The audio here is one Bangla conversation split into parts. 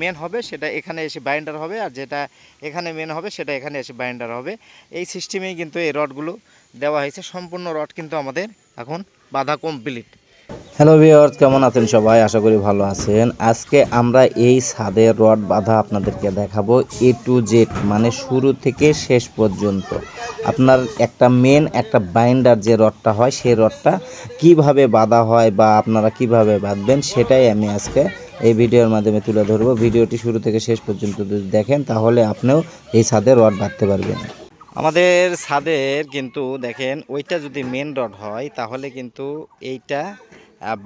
মেন হবে, সেটা এখানে এসে বাইন্ডার হবে আর যেটা এখানে মেন হবে, সেটা এখানে এসে বাইন্ডার হবে। এই সিস্টেমেই কিন্তু এই রডগুলো দেওয়া হয়েছে। সম্পূর্ণ রড কিন্তু আমাদের এখন বাধা কমপ্লিট হ্যালো ভিওর্স কেমন আছেন সবাই? আশা করি ভালো আছেন। আজকে আমরা এই ছাদের রড বাঁধা আপনাদেরকে দেখাবো এ টু জেড মানে শুরু থেকে শেষ পর্যন্ত। আপনার একটা মেন একটা বাইন্ডার যে রডটা হয়, সেই রডটা কীভাবে বাঁধা হয় বা আপনারা কীভাবে বাঁধবেন, সেটাই আমি আজকে এই ভিডিওর মাধ্যমে তুলে ধরবো। ভিডিওটি শুরু থেকে শেষ পর্যন্ত যদি দেখেন, তাহলে আপনিও এই ছাদের রড বাঁধতে পারবেন। আমাদের ছাদের কিন্তু দেখেন, ওইটা যদি মেন রড হয়, তাহলে কিন্তু এইটা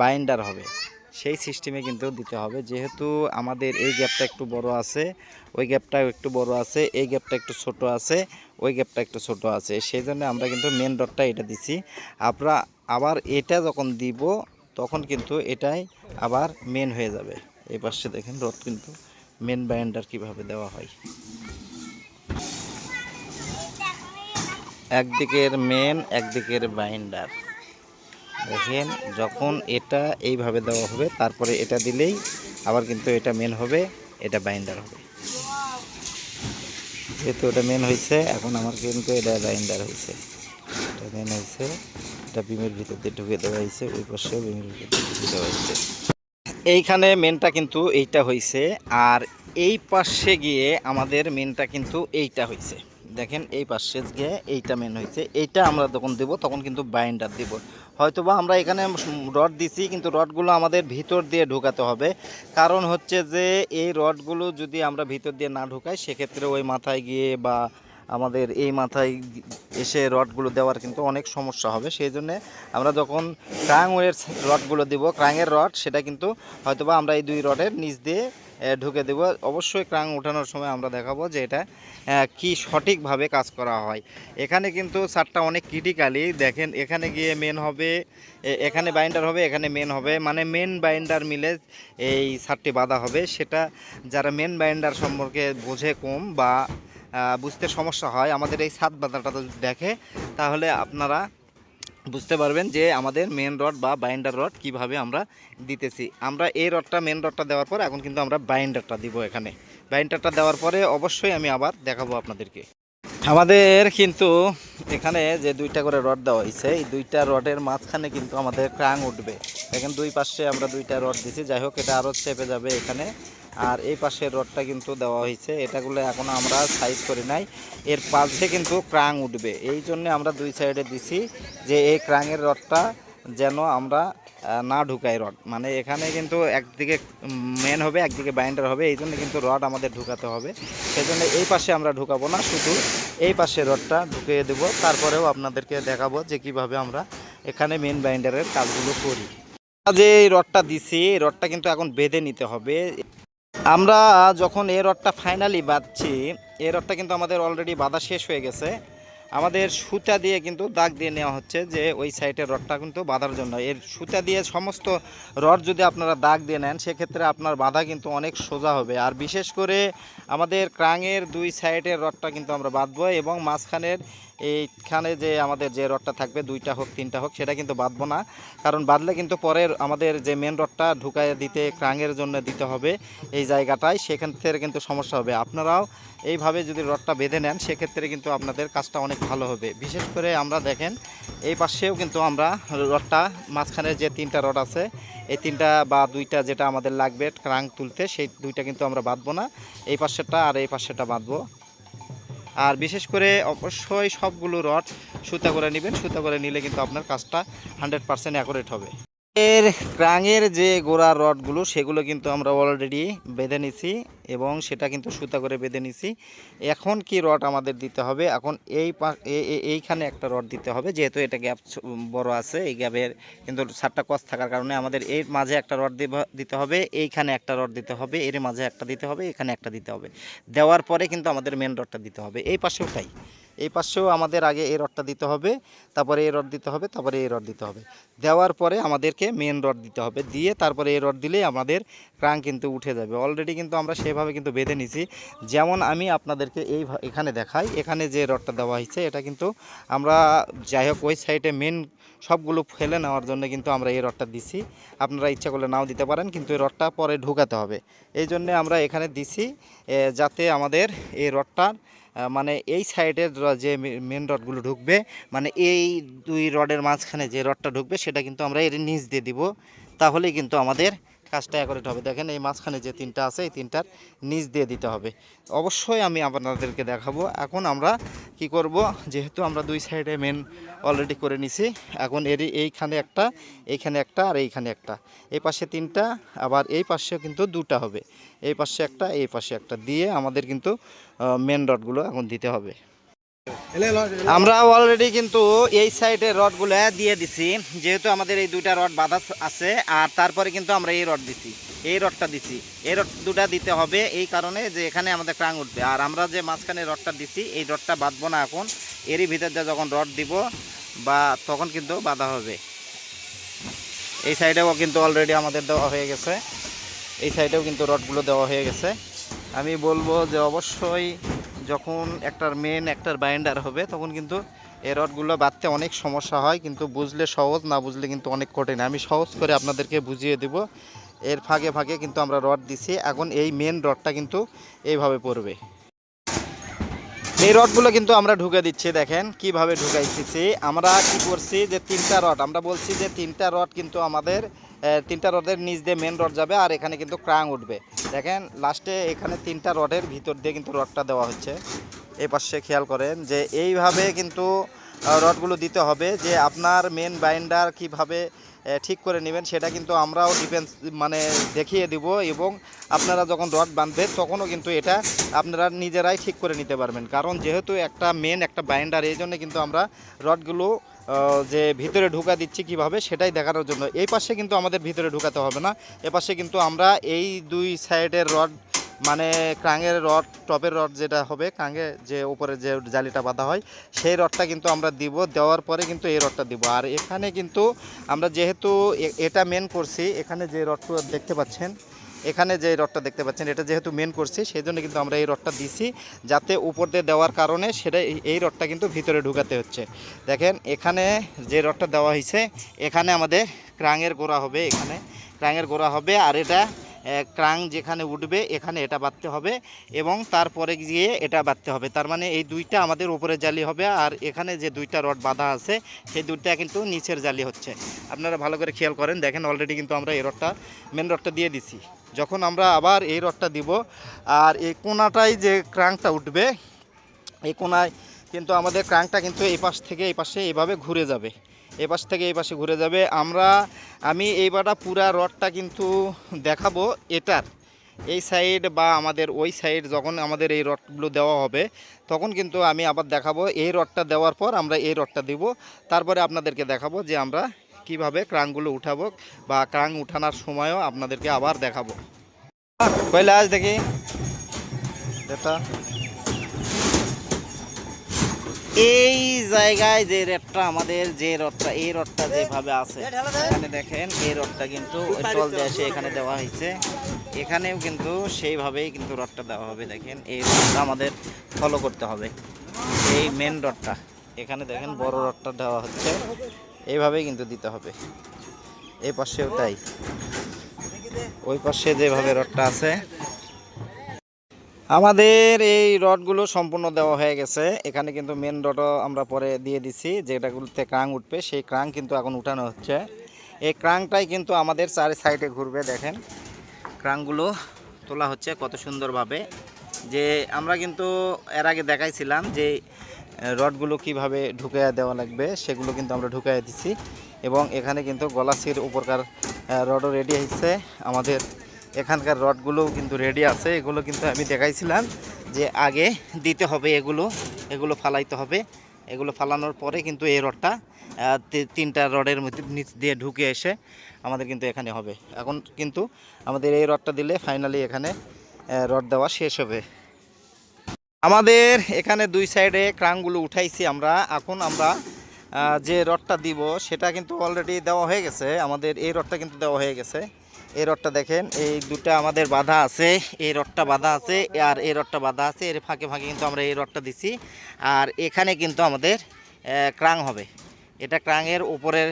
বাইন্ডার হবে। সেই সিস্টেমে কিন্তু দিতে হবে। যেহেতু আমাদের এই গ্যাপটা একটু বড় আছে, ওই গ্যাপটা একটু বড় আছে, এই গ্যাপটা একটু ছোট আছে, ওই গ্যাপটা একটু ছোট আছে। সেই জন্য আমরা কিন্তু মেন রডটা এটা দিছি। আমরা আবার এটা যখন দিব তখন কিন্তু এটাই আবার মেন হয়ে যাবে। এই পাশে দেখেন রথ কিন্তু মেন বাইন্ডার কীভাবে দেওয়া হয়। একদিকের মেন একদিকের বাইন্ডার দেখেন যখন এটা এইভাবে দেওয়া হবে, তারপরে এটা দিলেই আবার কিন্তু এটা মেন হবে, এটা বাইন্ডার হবে। যেহেতু এটা মেন হয়েছে, এখন আমার কিন্তু এটা বাইন্ডার হয়েছে। এটা মেন হয়েছে এটা বিমের ভিতর দিয়ে ঢুকে দেওয়া হয়েছে, ওই পাশেও বিমের ভিতর দিয়ে ঢুকে দেওয়া হয়েছে। এইখানে মেনটা কিন্তু এইটা হয়েছে আর এই পাশে গিয়ে আমাদের মেনটা কিন্তু এইটা হয়েছে দেখেন, এই পাশে গিয়ে এইটা মেন হয়েছে এইটা আমরা যখন দেব, তখন কিন্তু বাইন্ডার দিব। হয়তোবা আমরা এখানে রড দিছি, কিন্তু রডগুলো আমাদের ভিতর দিয়ে ঢোকাতে হবে। কারণ হচ্ছে যে, এই রডগুলো যদি আমরা ভিতর দিয়ে না ঢোকাই, সেক্ষেত্রে ওই মাথায় গিয়ে বা আমাদের এই মাথায় এসে রডগুলো দেওয়ার কিন্তু অনেক সমস্যা হবে। সেই জন্যে আমরা যখন ক্রাংওয়ের রডগুলো দিব ক্রাঙের রড, সেটা কিন্তু হয়তোবা আমরা এই দুই রডের নিচ দিয়ে ঢুকে দেব। অবশ্যই ক্রাং ওঠানোর সময় আমরা দেখাবো যে এটা কি সঠিকভাবে কাজ করা হয়। এখানে কিন্তু সারটা অনেক ক্রিটিক্যালি দেখেন, এখানে গিয়ে মেন হবে এখানে বাইন্ডার হবে, এখানে মেন হবে। মানে মেন বাইন্ডার মিলে এই সারটি বাঁধা হবে। সেটা যারা মেন বাইন্ডার সম্পর্কে বোঝে কম বা বুঝতে সমস্যা হয়। আমাদের এই সাত বাঁধাটা যদি দেখে, তাহলে আপনারা বুঝতে পারবেন যে আমাদের মেন রড বা বাইন্ডার রড কীভাবে আমরা দিতেছি। আমরা এই রডটা মেন রডটা দেওয়ার পর এখন কিন্তু আমরা বাইন্ডারটা দিব এখানে। বাইন্ডারটা দেওয়ার পরে অবশ্যই আমি আবার দেখাবো আপনাদেরকে। আমাদের কিন্তু এখানে যে দুইটা করে রড দেওয়া হয়েছে, এই দুইটা রডের মাঝখানে কিন্তু আমাদের ক্রাং উঠবে। দেখেন দুই পাশে আমরা দুইটা রড দিছি। যাই হোক, এটা আরও চেপে যাবে এখানে। আর এই পাশের রডটা কিন্তু দেওয়া হয়েছে। এটাগুলো এখন আমরা সাইজ করি নাই। এর পাশে কিন্তু ক্রাং উঠবে। এই জন্য আমরা দুই সাইডে দিছি যে এই ক্রাঙের রডটা যেন আমরা না ঢুকাই রড। মানে এখানে কিন্তু একদিকে মেন হবে, একদিকে বাইন্ডার হবে। এই জন্য কিন্তু রড আমাদের ঢুকাতে হবে। সেজন্য এই পাশে আমরা ঢুকাবো না, শুধু এই পাশে রডটা ঢুকিয়ে দেবো। তারপরেও আপনাদেরকে দেখাবো যে কীভাবে আমরা এখানে মেন বাইন্ডারের কাজগুলো করি। যে এই রডটা দিছি, এই রডটা কিন্তু এখন বেঁধে নিতে হবে। আমরা যখন এই রডটা ফাইনালি বাঁধছি এ রডটা কিন্তু আমাদের অলরেডি বাঁধা শেষ হয়ে গেছে। আমাদের সুতা দিয়ে কিন্তু দাগ দিয়ে নেওয়া হচ্ছে যে ওই সাইডের রডটা কিন্তু বাঁধার জন্য। এর সুতা দিয়ে সমস্ত রড যদি আপনারা দাগ দিয়ে নেন, সেক্ষেত্রে আপনার বাঁধা কিন্তু অনেক সোজা হবে। আর বিশেষ করে আমাদের ক্রাঙের দুই সাইডের রডটা কিন্তু আমরা বাঁধবো এবং মাঝখানের এইখানে যে আমাদের যে রডটা থাকবে, দুইটা হোক, তিনটা হোক, সেটা কিন্তু বাঁধবো না। কারণ বাঁধলে কিন্তু পরের আমাদের যে মেন রডটা ঢুকায় দিতে, ক্রাঙের জন্য দিতে হবে এই জায়গাটায়, সেখান থেকে কিন্তু সমস্যা হবে। আপনারাও এইভাবে যদি রডটা বেঁধে নেন, সেক্ষেত্রে কিন্তু আপনাদের কাজটা অনেক ভালো হবে। বিশেষ করে আমরা দেখেন, এই পাশেও কিন্তু আমরা রডটা, মাঝখানে যে তিনটা রড আছে, এই তিনটা বা দুইটা যেটা আমাদের লাগবে ক্রাং তুলতে, সেই দুইটা কিন্তু আমরা বাঁধবো না। এই পাশেরটা আর এই পাশেরটা বাঁধবো। আর বিশেষ করে অবশ্যই সবগুলো রড সুতা করে নেবেন। সুতা করে নিলে কিন্তু আপনার কাজটা হান্ড্রেড পারসেন্ট অ্যাকোরেট হবে। এর ক্রাঙের যে গোড়ার রডগুলো, সেগুলো কিন্তু আমরা অলরেডি বেঁধে নিছি এবং সেটা কিন্তু সুতা করে বেঁধে নিছি। এখন কি রড আমাদের দিতে হবে? এখন এই এইখানে একটা রড দিতে হবে, যেহেতু এটা গ্যাপ বড় আছে, এই গ্যাপের কিন্তু সাতটা কস থাকার কারণে আমাদের এর মাঝে একটা রড দিতে হবে, এইখানে একটা রড দিতে হবে, এর মাঝে একটা দিতে হবে, এখানে একটা দিতে হবে। দেওয়ার পরে কিন্তু আমাদের মেন রডটা দিতে হবে। এই পাশেও তাই। এই পাশেও আমাদের আগে এই রডটা দিতে হবে, তারপরে এই রড দিতে হবে, তারপরে এই রড দিতে হবে। দেওয়ার পরে আমাদেরকে মেন রড দিতে হবে। দিয়ে তারপরে এই রড দিলেই আমাদের ক্রাং কিন্তু উঠে যাবে। অলরেডি কিন্তু আমরা সেভাবে কিন্তু বেঁধে নিছি। যেমন আমি আপনাদেরকে এই এখানে দেখাই, এখানে যে রডটা দেওয়া হয়েছে, এটা কিন্তু আমরা যাই হোক, ওই সাইডে মেন সবগুলো ফেলে নেওয়ার জন্য কিন্তু আমরা এই রডটা দিছি। আপনারা ইচ্ছা করলে নাও দিতে পারেন, কিন্তু এই রডটা পরে ঢুকাতে হবে। এই জন্য আমরা এখানে দিছি যাতে আমাদের এই রডটার মানে এই সাইডের যে মেন রডগুলো ঢুকবে মানে এই দুই রডের মাঝখানে যে রডটা ঢুকবে, সেটা কিন্তু আমরা এর নিচ দিয়ে দিব। তাহলেই কিন্তু আমাদের কাজটা অ্যাকোরেট হবে। দেখেন এই মাঝখানে যে তিনটা আছে, এই তিনটার নিচ দিয়ে দিতে হবে। অবশ্যই আমি আপনাদেরকে দেখাবো। এখন আমরা কি করব? যেহেতু আমরা দুই সাইডে মেন অলরেডি করে নিছি, এখন এরই এইখানে একটা এইখানে একটা আর এইখানে একটা। এই পাশে তিনটা, আবার এই পাশেও কিন্তু দুটা হবে। এই পাশে একটা, এই পাশে একটা। দিয়ে আমাদের কিন্তু মেন রডগুলো এখন দিতে হবে। আমরা অলরেডি কিন্তু এই সাইডের রডগুলো দিয়ে দিছি। যেহেতু আমাদের এই দুইটা রড বাঁধা আছে, আর তারপরে কিন্তু আমরা এই রড দিছি। এই রডটা দিছি। এই রড দুটা দিতে হবে এই কারণে যে এখানে আমাদের ক্রাং উঠবে। আর আমরা যে মাঝখানে রডটা দিছি, এই রডটা বাঁধবো না এখন। এরই ভিতর দিয়ে যখন রড দিব, বা তখন কিন্তু বাঁধা হবে। এই সাইডেও কিন্তু অলরেডি আমাদের দেওয়া হয়ে গেছে। এই সাইডেও কিন্তু রডগুলো দেওয়া হয়ে গেছে। আমি বলব যে অবশ্যই যখন একটার মেন একটার বাইন্ডার হবে, তখন কিন্তু এই রডগুলো বাঁধতে অনেক সমস্যা হয়, কিন্তু বুঝলে সহজ, না বুঝলে কিন্তু অনেক কঠিন। আমি সহজ করে আপনাদেরকে বুঝিয়ে দেব। এর ফাঁকে ফাঁকে কিন্তু আমরা রড দিছি। এখন এই মেন রডটা কিন্তু এইভাবে পড়বে। এই রডগুলো কিন্তু আমরা ঢুকে দিচ্ছি, দেখেন কীভাবে ঢুকাইতেছি। আমরা কি করছি যে তিনটা রড, আমরা বলছি যে তিনটা রড কিন্তু আমাদের তিনটা রডের নিচ দিয়ে মেন রড যাবে আর এখানে কিন্তু ক্রাং উঠবে। দেখেন, লাস্টে এখানে তিনটা রডের ভিতর দিয়ে কিন্তু রডটা দেওয়া হচ্ছে। এই পাশে খেয়াল করেন যে এইভাবে কিন্তু রডগুলো দিতে হবে যে আপনার মেন বাইন্ডার কীভাবে ঠিক করে নেবেন, সেটা কিন্তু আমরাও ডিফেন্স মানে দেখিয়ে দিব এবং আপনারা যখন রড বাঁধবেন তখনও কিন্তু এটা আপনারা নিজেরাই ঠিক করে নিতে পারবেন। কারণ যেহেতু একটা মেন একটা বাইন্ডার এই জন্য কিন্তু আমরা রডগুলো যে ভিতরে ঢুকা দিচ্ছি কীভাবে, সেটাই দেখানোর জন্য। এই পাশে কিন্তু আমাদের ভিতরে ঢুকাতে হবে না। এ পাশে কিন্তু আমরা এই দুই সাইডের রড মানে ক্রাঙের রড টপের রড যেটা হবে ক্রাঙে যে উপরে যে জালিটা বাঁধা হয়, সেই রডটা কিন্তু আমরা দিব। দেওয়ার পরে কিন্তু এই রডটা দিব। আর এখানে কিন্তু আমরা যেহেতু এটা মেন করছি, এখানে যে রডটা দেখতে পাচ্ছেন, এখানে যে রডটা দেখতে পাচ্ছেন, এটা যেহেতু মেন করছি সেই জন্য কিন্তু আমরা এই রডটা দিছি, যাতে উপর দিয়ে দেওয়ার কারণে সেটা এই- রডটা কিন্তু ভিতরে ঢুকাতে হচ্ছে। দেখেন, এখানে যে রডটা দেওয়া হয়েছে এখানে আমাদের ক্রাঙের গোড়া হবে, এখানে ক্রাঙের গোড়া হবে, আর এটা ক্রাং যেখানে উঠবে, এখানে এটা বাঁধতে হবে এবং তারপরে গিয়ে এটা বাঁধতে হবে। তার মানে এই দুইটা আমাদের উপরে জালি হবে আর এখানে যে দুইটা রড বাঁধা আছে, সেই দুইটা কিন্তু নিচের জালি হচ্ছে। আপনারা ভালো করে খেয়াল করেন, দেখেন অলরেডি কিন্তু আমরা এই রডটা মেন রডটা দিয়ে দিছি। যখন আমরা আবার এই রডটা দিব, আর এই কোনাটাই যে ক্রাংটা উঠবে, এই কোনায় কিন্তু আমাদের ক্রাংটা কিন্তু এই পাশ থেকে এই পাশে এইভাবে ঘুরে যাবে। এই পাশ থেকে এই পাশে ঘুরে যাবে। আমরা, আমি এইবারটা পুরা রডটা কিন্তু দেখাবো এটার। এই সাইড বা আমাদের ওই সাইড যখন আমাদের এই রডগুলো দেওয়া হবে, তখন কিন্তু আমি আবার দেখাবো। এই রডটা দেওয়ার পর আমরা এই রডটা দিব। তারপরে আপনাদেরকে দেখাবো যে আমরা কীভাবে ক্রাংগুলো উঠাবো বা ক্রাং উঠানোর সময়ও আপনাদেরকে আবার দেখাবো। কইলে আজ দেখি। এটা এই জায়গায় যে রডটা আমাদের, যে রডটা এই রডটা যেভাবে আছে, এখানে দেখেন, এই রডটা কিন্তু এসে এখানে দেওয়া হয়েছে। এখানেও কিন্তু সেইভাবেই কিন্তু রডটা দেওয়া হবে, দেখেন, এই রডটা আমাদের ফলো করতে হবে। এই মেন রডটা এখানে দেখেন, বড় রডটা দেওয়া হচ্ছে, এইভাবেই কিন্তু দিতে হবে। এই পাশেও তাই। ওই পাশে যেভাবে রডটা আছে আমাদের এই রডগুলো সম্পূর্ণ দেওয়া হয়ে গেছে। এখানে কিন্তু মেন রডও আমরা পরে দিয়ে দিছি, যেটাগুলোতে ক্রাং উঠবে, সেই ক্রাং কিন্তু এখন উঠানো হচ্ছে। এই ক্রাংটাই কিন্তু আমাদের চারি সাইডে ঘুরবে, দেখেন। ক্রাংগুলো তোলা হচ্ছে কত সুন্দরভাবে। যে আমরা কিন্তু এর আগে দেখাইছিলাম যে রডগুলো কীভাবে ঢুকে দেওয়া লাগবে, সেগুলো কিন্তু আমরা ঢুকাই দিছি। এবং এখানে কিন্তু গলাসির উপরকার রডও রেডি হয়েছে আমাদের। এখানকার রডগুলোও কিন্তু রেডি আছে। এগুলো কিন্তু আমি দেখাইছিলাম যে আগে দিতে হবে এগুলো এগুলো ফালাইতে হবে। এগুলো ফালানোর পরে কিন্তু এই রডটা তিনটা রডের মধ্যে নিচ দিয়ে ঢুকে এসে আমাদের কিন্তু এখানে হবে। এখন কিন্তু আমাদের এই রডটা দিলে ফাইনালি এখানে রড দেওয়া শেষ হবে। আমাদের এখানে দুই সাইডে ক্রাংগুলো উঠাইছি আমরা। এখন আমরা যে রডটা দিব সেটা কিন্তু অলরেডি দেওয়া হয়ে গেছে। আমাদের এই রডটা কিন্তু দেওয়া হয়ে গেছে। এই রডটা দেখেন, এই দুটা আমাদের বাধা আছে, এই রডটা বাধা আছে, আর এই রডটা বাধা আছে, এর ফাঁকে ফাঁকে কিন্তু আমরা এই রডটা দিছি, আর এখানে কিন্তু আমাদের ক্রাং হবে। এটা ক্রাঙের উপরের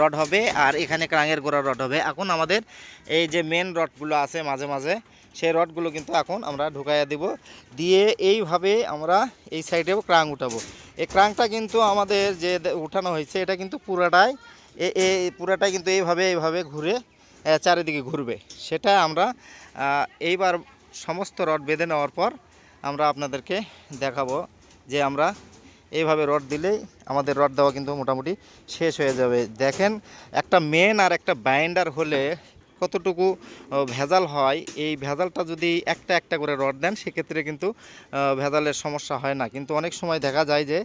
রড হবে, আর এখানে ক্রাঙের গোড়া রড হবে। এখন আমাদের এই যে মেন রডগুলো আছে মাঝে মাঝে, সেই রডগুলো কিন্তু এখন আমরা ঢুকাইয়া দিব, দিয়ে এইভাবে আমরা এই সাইডেও ক্রাং উঠাবো। এই ক্রাংটা কিন্তু আমাদের যে উঠানো হয়েছে, এটা কিন্তু পুরাটাই এ- পুরাটাই কিন্তু এইভাবে এইভাবে ঘুরে চারিদিকে ঘুরবে। সেটা আমরা এইবার সমস্ত রড বেঁধে নেওয়ার পর আমরা আপনাদেরকে দেখাবো যে আমরা এইভাবে রড দিলেই আমাদের রড দেওয়া কিন্তু মোটামুটি শেষ হয়ে যাবে। দেখেন, একটা মেন আর একটা বাইন্ডার হলে কতটুকু ভেজাল হয়, এই ভেজালটা যদি একটা একটা করে রড দেন, সেক্ষেত্রে কিন্তু ভেজালের সমস্যা হয় না। কিন্তু অনেক সময় দেখা যায় যে,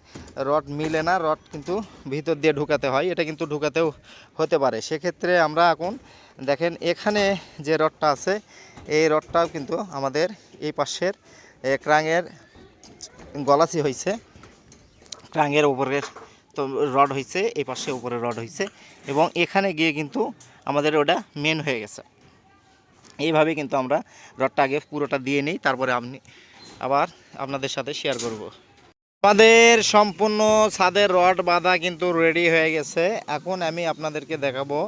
রড মিলে না, রড কিন্তু ভিতর দিয়ে ঢুকাতে হয়, এটা কিন্তু ঢুকাতেও হতে পারে। সেক্ষেত্রে আমরা এখন দেখেন, এখানে যে রডটা আছে, এই রডটাও কিন্তু আমাদের এই পাশের ক্রাঙের গলাচি হয়েছে ক্রাঙের উপরের তো রড হয়েছে এই পাশে উপরে রড হয়েছে এবং এখানে গিয়ে কিন্তু আমাদের ওটা মেন হয়ে গেছে। এইভাবে কিন্তু আমরা রডটা আগে পুরোটা দিয়ে নিই, তারপরে আপনি আবার আপনাদের সাথে শেয়ার করব। আমাদের সম্পূর্ণ ছাদের রড বাঁধা কিন্তু রেডি হয়ে গেছে। এখন আমি আপনাদেরকে দেখাবো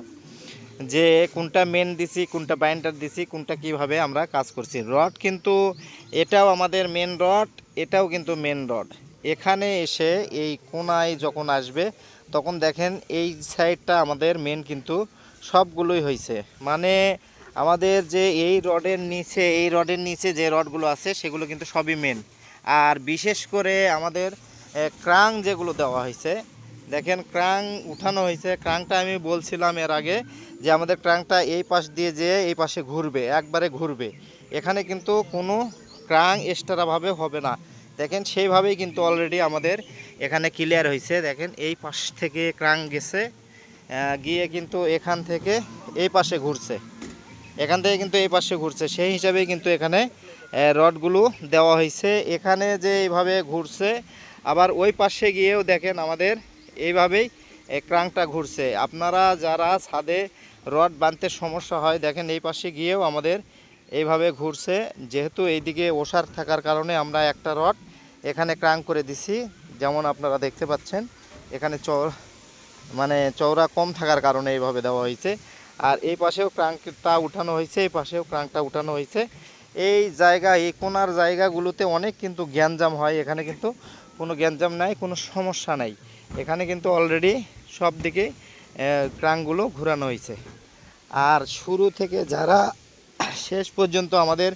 যে কোনটা মেন দিছি, কোনটা বাইন্ডার দিছি, কোনটা কীভাবে আমরা কাজ করছি। রড কিন্তু এটাও আমাদের মেন রড, এটাও কিন্তু মেন রড। এখানে এসে এই কোনায় যখন আসবে, তখন দেখেন এই সাইডটা আমাদের মেন কিন্তু সবগুলোই হয়েছে মানে আমাদের যে এই রডের নিচে, এই রডের নিচে যে রডগুলো আছে, সেগুলো কিন্তু সবই মেন আর বিশেষ করে আমাদের ক্রাং যেগুলো দেওয়া হয়েছে দেখেন ক্রাং উঠানো হয়েছে ক্রাংটা আমি বলছিলাম এর আগে যে আমাদের ক্রাংটা এই পাশ দিয়ে যে এই পাশে ঘুরবে, একবারে ঘুরবে। এখানে কিন্তু কোনো ক্রাং এক্সট্রাভাবে হবে না। দেখেন সেইভাবেই কিন্তু অলরেডি আমাদের এখানে ক্লিয়ার হয়েছে দেখেন এই পাশ থেকে ক্রাং গেছে। গিয়ে কিন্তু এখান থেকে এই পাশে ঘুরছে। এখান থেকে কিন্তু এই পাশে ঘুরছে। সেই হিসাবেই কিন্তু এখানে রডগুলো দেওয়া হয়েছে। এখানে যে এইভাবে ঘুরছে, আবার ওই পাশে গিয়েও দেখেন আমাদের এইভাবেই এই ক্রাংটা ঘুরছে। আপনারা যারা ছাদে রড বাঁধতে সমস্যা হয়, দেখেন এই পাশে গিয়েও আমাদের এইভাবে ঘুরছে। যেহেতু এইদিকে ওষার থাকার কারণে আমরা একটা রড এখানে ক্রাং করে দিছি, যেমন আপনারা দেখতে পাচ্ছেন। এখানে চর মানে চওড়া কম থাকার কারণে এইভাবে দেওয়া হয়েছে। আর এই পাশেও ক্রাঙ্কটা উঠানো হয়েছে, এই পাশেও ক্রাঙ্কটা উঠানো হয়েছে। এই জায়গা, এই কোনার জায়গাগুলোতে অনেক কিন্তু গ্যাঞ্জাম হয়। এখানে কিন্তু কোনো গ্যাঞ্জাম নাই, কোনো সমস্যা নাই। এখানে কিন্তু অলরেডি সব দিকে ক্রাঙ্কগুলো ঘোরানো হয়েছে। আর শুরু থেকে যারা শেষ পর্যন্ত আমাদের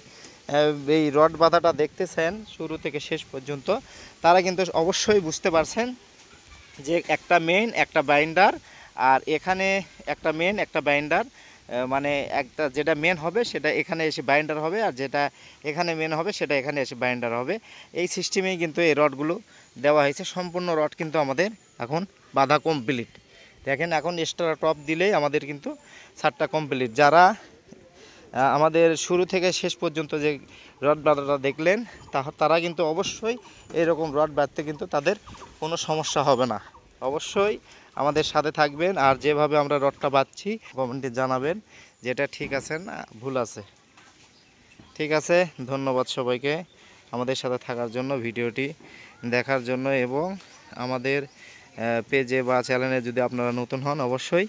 এই রড বাঁধাটা দেখতেছেন, শুরু থেকে শেষ পর্যন্ত, তারা কিন্তু অবশ্যই বুঝতে পারছেন যে একটা মেন একটা বাইন্ডার আর এখানে একটা মেন একটা বাইন্ডার মানে একটা যেটা মেন হবে সেটা এখানে এসে বাইন্ডার হবে, আর যেটা এখানে মেন হবে সেটা এখানে এসে বাইন্ডার হবে। এই সিস্টেমেই কিন্তু এই রডগুলো দেওয়া হয়েছে। সম্পূর্ণ রড কিন্তু আমাদের এখন বাধা কমপ্লিট দেখেন, এখন এক্সট্রা টপ দিলেই আমাদের কিন্তু ছাদটা কমপ্লিট যারা আমাদের শুরু থেকে শেষ পর্যন্ত যে রড বাঁধাটা দেখলেন তারা কিন্তু অবশ্যই এরকম রড বাঁধতে কিন্তু তাদের কোনো সমস্যা হবে না। অবশ্যই আমাদের সাথে থাকবেন আর যেভাবে আমরা রডটা বাঁধছি, কমেন্টে জানাবেন যেটা ঠিক আছে না ভুল আছে। ঠিক আছে, ধন্যবাদ সবাইকে আমাদের সাথে থাকার জন্য ভিডিওটি দেখার জন্য এবং আমাদের পেজে বা চ্যানেলে যদি আপনারা নতুন হন অবশ্যই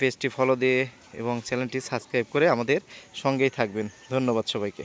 পেজটি ফলো দিয়ে এবং চ্যানেলটি সাবস্ক্রাইব করে আমাদের সঙ্গেই থাকবেন। ধন্যবাদ সবাইকে।